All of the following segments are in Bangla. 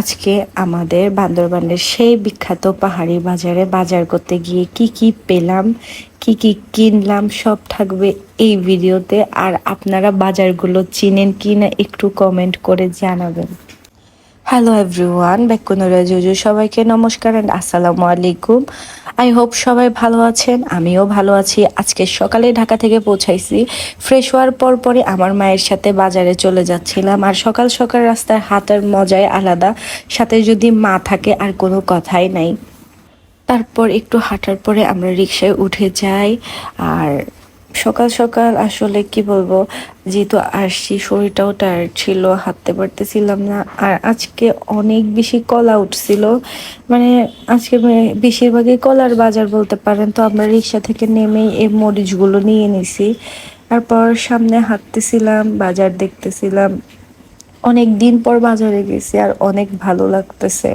আজকে আমাদের বান্দরবানের সেই বিখ্যাত পাহাড়ি বাজারে বাজার করতে গিয়ে কি কি পেলাম, কি কি কিনলাম, সব থাকবে এই ভিডিওতে। আর আপনারা বাজারগুলো চিনেন কি না একটু কমেন্ট করে জানাবেন। হ্যালো এভরিওয়ান বেকুনুরা জুজু সবাইকে নমস্কার অ্যান্ড আসসালামু আলাইকুম। আই হোপ সবাই ভালো আছেন, আমিও ভালো আছি। আজকে সকালে ঢাকা থেকে পৌঁছাইছি। ফ্রেশ হওয়ার পর পরে আমার মায়ের সাথে বাজারে চলে যাচ্ছিলাম। আর সকাল সকাল রাস্তায় হাঁটার মজাই আলাদা। সাথে যদি মা থাকে, আর কোনো কথাই নাই। তারপর একটু হাঁটার পরে আমরা রিক্সায় উঠে যাই। আর সকাল সকাল আসলে কি বলব, যেহেতু আসছি, শরীরটাও টায়ার্ড ছিল, হাঁটতে পারতেছিলাম না। আর আজকে অনেক বেশি কলা উঠছিল মানে আজকে বেশিরভাগই কলার বাজার বলতে পারেন। তো আমরা রিক্সা থেকে নেমেই এই মরিচগুলো নিয়ে নিছি। তারপর সামনে হাঁটতেছিলাম, বাজার দেখতেছিলাম। অনেক দিন পর বাজারে গেছি আর অনেক ভালো লাগতেছে।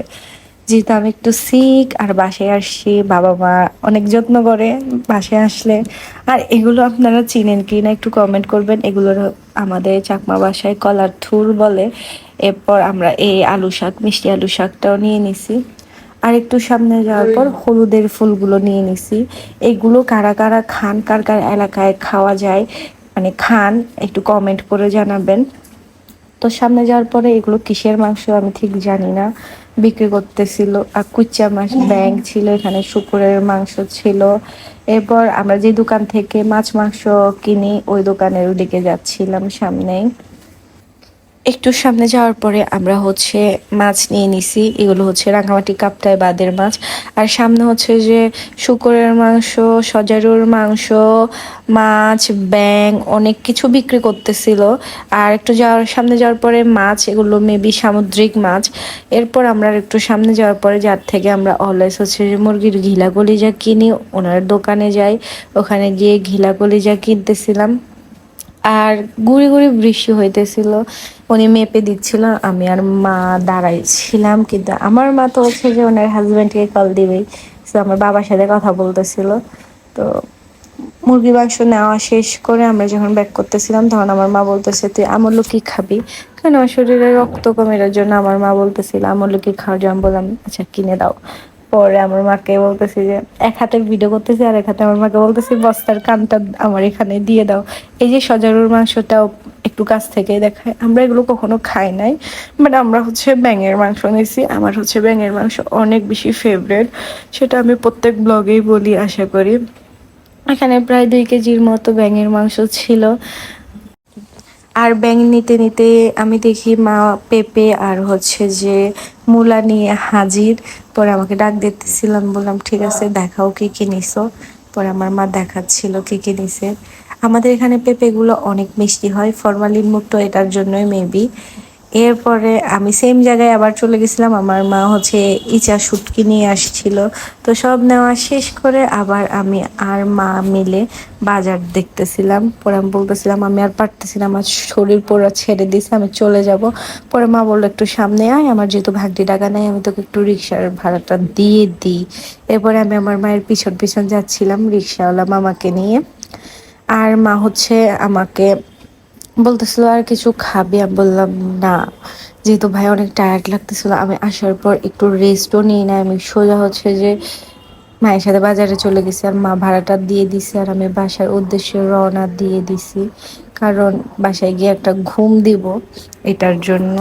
যেহেতু আমি একটু সিক আর বাসায় আসছি বাবা মা অনেক যত্ন করে বাসায় আসলে। আর এগুলো আপনারা চিনেন কি না একটু কমেন্ট করবেন। এগুলোর আমাদের চাকমা বাসায় কলার থুর বলে। এরপর আমরা এই আলু শাক মিষ্টি আলু শাকটাও নিয়ে নিছি। আর একটু সামনে যাওয়ার পর হলুদের ফুলগুলো নিয়ে নিছি। এগুলো কারা কারা খান কার কার এলাকায় খাওয়া যায় মানে খান একটু কমেন্ট করে জানাবেন। তো সামনে যাওয়ার পরে এগুলো কিসের মাংস আমি ঠিক জানি না। বিক্রি করতেছিল। আর কুচা মাছ ব্যাংক ছিল এখানে শুকুরের মাংস ছিল। এরপর আমরা যে দোকান থেকে মাছ মাংস কিনি ওই দোকানের ওদিকে যাচ্ছিলাম সামনেই। একটু সামনে যাওয়ার পরে আমরা হচ্ছে মাছ নিয়ে নিছি। এগুলো হচ্ছে রাঙামাটি কাপ্তায় বাদের মাছ। আর সামনে হচ্ছে যে শুকরের মাংস, সজারুর মাংস, মাছ ব্যাং অনেক কিছু বিক্রি করতেছিল। আর একটু যাওয়ার, সামনে যাওয়ার পরে মাছ, এগুলো মেবি সামুদ্রিক মাছ। এরপর আমরা একটু সামনে যাওয়ার পরে যার থেকে আমরা অলওয়েজ হচ্ছে যে মুরগির ঘিলা কলিজা কিনি, ওনার দোকানে যাই। ওখানে গিয়ে ঘিলা কলিজা কিনতেছিলাম। আর গুড়ি গুড়ি বৃষ্টি হইতেছিল। উনি মেপে দিচ্ছিল, আমি আর মা দাঁড়াইছিলাম, কিন্তু আমার মা তো হচ্ছে যে ওনার হাজব্যান্ডকে কল দিবেই তো আমার বাবার সাথে কথা বলতেছিল। তো মুরগি মাংস নেওয়া শেষ করে আমরা যখন ব্যাক করতেছিলাম, তখন আমার মা বলতেছে, তুই আমলো কি খাবি? কারণ আমার শরীরে রক্ত কমের জন্য আমার মা বলতেছিল, আমলো কি খাওয়ার জন্য বললাম আচ্ছা কিনে দাও। পরে আমার মাকে বলতেছি যে, এক হাতে ভিডিও করতেছি আর এক হাতে আমার মাকে বলতেছি বস্তার কানটা আমার এখানে দিয়ে দাও। এই যে সজারুর মাংসটাও একটু কাছ থেকে দেখায়। আমরা এগুলো কখনো খাই নাই বাট আমরা হচ্ছে ব্যাঙের মাংস নিয়েছি আমার হচ্ছে ব্যাঙের মাংস অনেক বেশি ফেভারেট সেটা আমি প্রত্যেক ব্লগেই বলি, আশা করি। এখানে প্রায় দুই কেজির মতো ব্যাঙের মাংস ছিল। আর ব্যাঙ নিতে নিতে আমি দেখি মা, পেঁপে আর হচ্ছে যে মূলা নিয়ে হাজির। পরে আমাকে ডাক দিতেছিলাম, বললাম, ঠিক আছে, দেখাও কি কি নিছো। পরে আমার মা দেখাচ্ছিল কি কি নিছে। আমাদের এখানে পেঁপেগুলো অনেক মিষ্টি হয় ফরমালিন মুক্ত এটার জন্যই মেবি এরপরে আমি সেম জায়গায় আবার চলে গেছিলাম। আমার মা হচ্ছে ইচা শুটকি নিয়ে আসছিল। তো সব নেওয়া শেষ করে আবার আমি আর মা মিলে বাজার দেখতেছিলাম। পরে আমি বলতেছিলাম, আমি আর পারতেছিলাম আমার শরীর পুরো ছেড়ে দিছে, আমি চলে যাব। পরে মা বলল, একটু সামনে আয়, আমার যেহেতু ভাগটি টাকা নেই, আমি তোকে একটু রিক্সার ভাড়াটা দিয়ে দিই। এরপরে আমি আমার মায়ের পিছন পিছন যাচ্ছিলাম রিক্সাওয়ালা মামাকে নিয়ে। আর মা হচ্ছে আমাকে বলতেছিল, আর কিছু খাবি? আমি বললাম, না। যেহেতু ভাই অনেক টায়ার্ড লাগতেছিল, আমি আসার পর একটু রেস্টও নিই। না আমি সোজা হচ্ছে যে মায়ের সাথে বাজারে চলে গেছি আর মা ভাড়াটা দিয়ে দিছি আর আমি বাসার উদ্দেশ্যে রওনা দিয়ে দিছি। কারণ বাসায় গিয়ে একটা ঘুম দিব এটার জন্য।